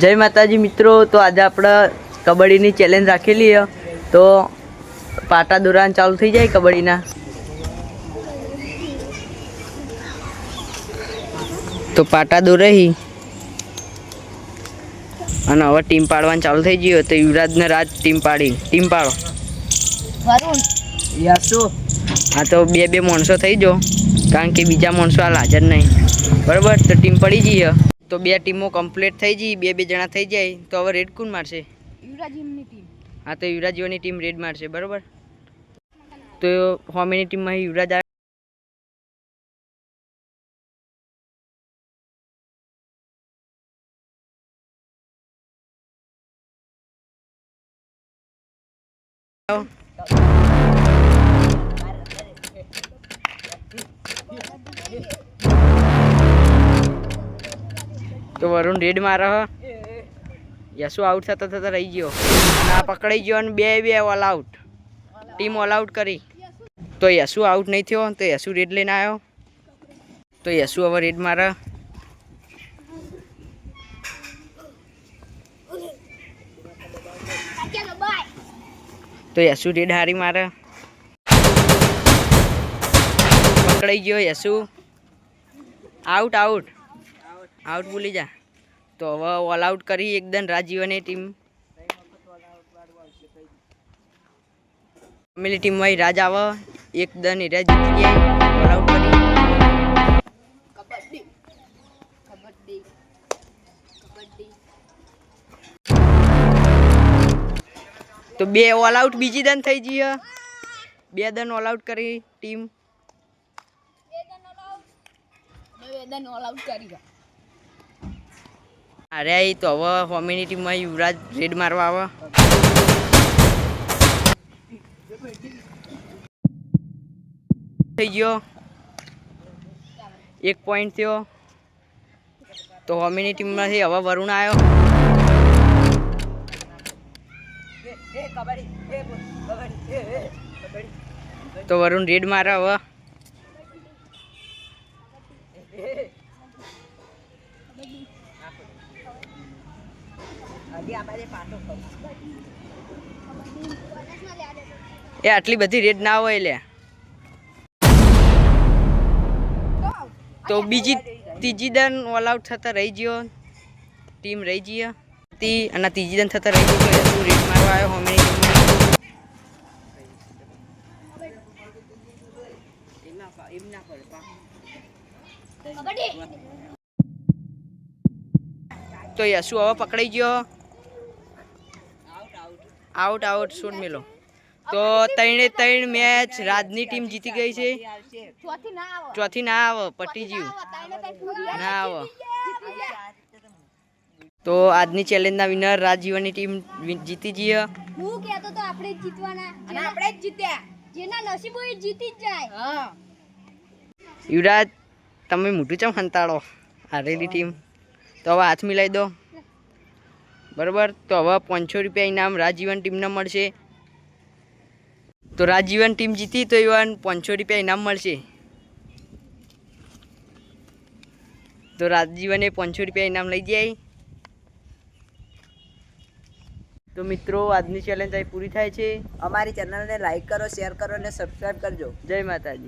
જય માતાજી મિત્રો તો આજે આપણે કબડ્ડીની ચેલેન્જ રાખેલી છે. તો પાટા દોરાન ચાલુ થઈ જાય કબડ્ડીના? તો પાટા દોરાઈ. અને હવે ટીમ પાડવાનું ચાલુ થઈ ગયું તો યુવરાજને રાજ ટીમ પાડી. ટીમ પાડો. હા તો બે બે માણસો થઈ જો કારણ કે બીજા માણસો હાલ હાજર નહીં. બરાબર? તો ટીમ પડી જઈએ તો બે ટીમો કમ્પ્લીટ થઈ જઈ બે બે જણા થઈ જાય તો હવે રેડ કોણ મારશે? યુવરાજીમની ટીમ. હા તો યુવરાજીઓની ટીમ રેડ મારશે બરાબર? તો હોમીની ટીમમાં યુવરાજ આવે. તો વરુણ રેડ મારે યશુ આઉટ થતા થતા રહી ગયો. આ પકડાઈ ગયો અને બે બે all out team all out કરી. તો યશુ આઉટ નહીં થયો? તો યશુ રેડ લઈને આવ્યો? તો યશુ હવે રેડ મારે તો યશુ રેડ હારી મારે પકડાઈ ગયો યશુ આઉટ આઉટ આઉટ ભૂલી જા. તો હવે ઓલ આઉટ કરી એકદમ રાજીવની ટીમ ફેમિલી ટીમ હોય રાજ આવે એકદમ રાજ જીતી તો બે ઓલ આઉટ બીજી દન થઈ જઈએ બે દન ઓલ આઉટ કરી ટીમ નિવેદન ઓલ આઉટ કરી અરે એ તો હવે હોમીની ટીમમાં યુવરાજ રેડ મારવા આવે. થઈ ગયો. એક પોઈન્ટ થયો. તો હોમીની ટીમમાંથી હવે વરુણ આવ્યો. તો વરુણ રેડ મારે હવે. એ આટલી બધી રેટ ના હોય લે. તો બીજી ત્રીજી દન ઓલ આઉટ થતા રહી ગયો ટીમ રહી ગઈ હતી અને ત્રીજી દન થતા રહી ગયો શું રેટ મારવા આવ્યો ટીમમાં તો યશુ હવે પકડાઈ ગયો આઉટ આઉટ શૂટ મેલો. તો ત્રણે ત્રણ મેચ રાજની ટીમ જીતી ગઈ છે. ચોથી ના આવો. પટી જીવ ના આવે તો આજની ચેલેન્જના વિનર રાજજીવનની ટીમ જીતી જઈએ હું કહેતો તો આપણે જીતવાના. અને આપણે જ જીત્યા. જેના નસીબ હોય એ જીતી જ જાય. હા. યુવરાજ તમે મોટું ચમ હંતાડો હારેલી ટીમ. તો હવે હાથ મિલાવી દો. બરાબર? તો હવે પાંચસો રૂપિયા ઇનામ રાજજીવન ટીમને મળશે. તો રાજજીવન ટીમ જીતી તો એવા પાંચસો રૂપિયા ઇનામ મળશે. તો રાજજીવને પાંચસો રૂપિયા ઇનામ લઈ જાય. તો મિત્રો આજની ચેલેન્જ અહીં પૂરી થાય છે. અમારી ચેનલને લાઈક કરો શેર કરો અને સબસ્ક્રાઈબ કરજો. જય માતાજી.